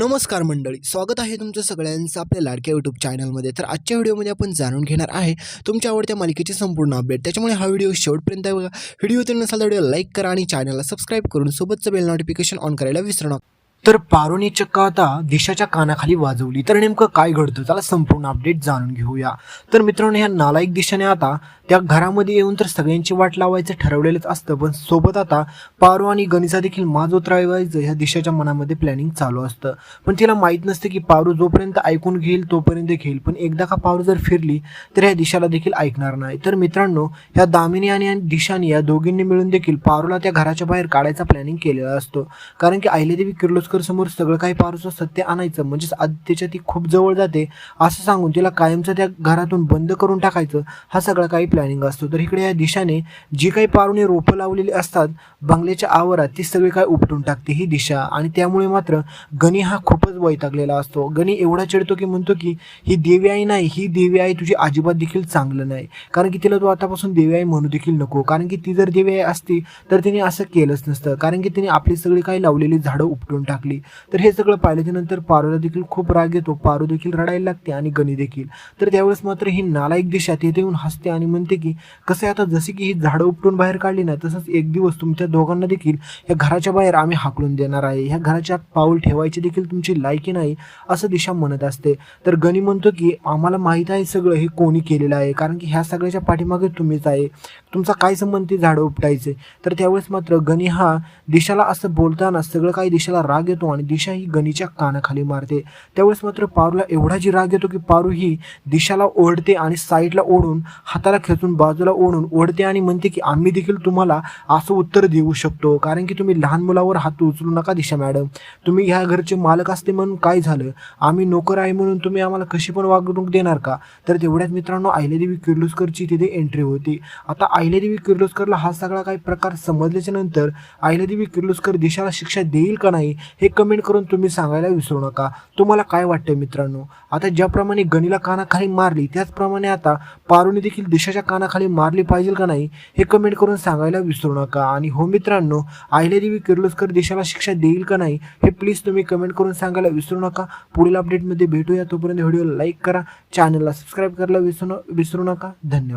नमस्कार मंडळी स्वागत आहे तुमचं सगळ्यांचं आपल्या लाडक्या यूट्यूब चॅनलमध्ये तर आजच्या व्हिडिओमध्ये आपण जाणून घेणार आहे तुमच्या आवडत्या मालिकेची संपूर्ण अपडेट त्याच्यामुळे हा व्हिडिओ शेवटपर्यंत बघा. व्हिडिओ तर नसाल तर व्हिडिओ लाईक करा आणि चॅनलला सबस्क्राईब करून सोबतचं बेल नोटिफिकेशन ऑन करायला विसरू नका. तर पारोनी चक्क आता दिशाच्या कानाखाली वाजवली. तर नेमकं काय घडतं? त्याला संपूर्ण अपडेट जाणून घेऊया. तर मित्रांनो ह्या नालायक दिशाने आता त्या घरामध्ये येऊन तर सगळ्यांची वाट लावायचं ठरवलेलंच असतं. पण सोबत आता पारो आणि गणिसा देखील माज उतरावायचं ह्या दिशाच्या मनामध्ये प्लॅनिंग चालू असतं. पण तिला माहीत नसतं की पारू जोपर्यंत ऐकून घेईल तोपर्यंत घेईल. पण एकदा का पारू जर फिरली तर ह्या दिशाला देखील ऐकणार नाही. तर मित्रांनो ह्या दामिनी आणि दिशाने या दोघींनी मिळून देखील पारूला त्या घराच्या बाहेर काढायचा प्लॅनिंग केलेला असतो. कारण की अहिल्यादेवी किर्लोस्कर समोर सगळं काही पारूचं सत्य आणायचं. म्हणजेच आदित्यच्या ती खूप जवळ जाते. असं सांगून तिला कायमचं त्या घरातून बंद करून टाकायचं. हा सगळा काही प्लॅनिंग असतो. तर इकडे या दिशाने जी काही पारूने रोपं लावलेली असतात बंगल्याच्या आवारात ती सगळी काय उपटून टाकते ही दिशा. आणि त्यामुळे मात्र गणी हा खूपच वैतागलेला असतो. गणी एवढा चिडतो की म्हणतो की ही देवी आई नाही ही देवी आई तुझी अजिबात देखील चांगलं नाही. कारण की तिला तू आतापासून देवी आई म्हणू देखील नको. कारण की ती जर देवी आई असती तर तिने असं केलंच नसतं. कारण की तिने आपली सगळी काही लावलेली झाडं उपटून टाक टाकली. तर हे सगळं पाहिल्याच्यानंतर पारूला देखील खूप राग येतो. पारू देखील रडायला लागते आणि गणी देखील. तर त्यावेळेस मात्र ही नालायक दिशात येथे येऊन हसते आणि म्हणते की कसं आहे आता जसे की ही झाडं उपटून बाहेर काढली ना तसंच एक दिवस तुमच्या दोघांना देखील या घराच्या बाहेर आम्ही हाकलून देणार आहे. ह्या घराच्या पाऊल ठेवायची देखील तुमची लायकी नाही असं दिशा म्हणत असते. तर गणी म्हणतो की आम्हाला माहीत आहे सगळं हे कोणी केलेलं आहे कारण की ह्या सगळ्याच्या पाठीमागे तुम्हीच आहे. तुमचा काय संबंध ते झाडं उपटायचे? तर त्यावेळेस मात्र गणी हा दिशाला असं बोलताना सगळं काही दिशाला राग येतो आणि दिशा ही गणीच्या कानाखाली मारते. त्यावेळेस मात्र पारूला एवढा जी राग येतो की पारू ही दिशाला ओढते आणि साईडला ओढून हाताला खेचून बाजूला ओढून ओढते आणि म्हणते की आम्ही देखील तुम्हाला असं उत्तर देऊ शकतो. कारण की तुम्ही लहान मुलावर हात उचलू नका दिशा मॅडम. तुम्ही ह्या घरचे मालक असते म्हणून काय झालं? आम्ही नोकर आहे म्हणून तुम्ही आम्हाला कशी पण वागणूक देणार का? तर तेवढ्याच मित्रांनो अहिल्यादेवी किर्लोस्करची तिथे एंट्री होती. आता अहिल्यादेवी किर्लोस्करला हा सगळा काही प्रकार समजल्याच्या नंतर अहिल्यादेवी किर्लोस्कर दिशाला शिक्षा देईल का नाही हे कमेंट करून तुम्ही सांगायला विसरू नका. तुम्हाला काय वाटतं मित्रांनो? आता ज्याप्रमाणे गणीला कानाखाली मारली त्याचप्रमाणे आता पारुने देखील दिशाच्या कानाखाली मारली पाहिजे का नाही हे कमेंट करून सांगायला विसरू नका. आणि हो मित्रांनो अहिल्यादेवी किर्लोस्कर देशाला शिक्षा देईल का नाही हे प्लीज तुम्ही कमेंट करून सांगायला विसरू नका. पुढील अपडेटमध्ये भेटूया. तोपर्यंत व्हिडिओ लाईक करा. चॅनलला सबस्क्राईब करायला विसरू विसरू नका. धन्यवाद.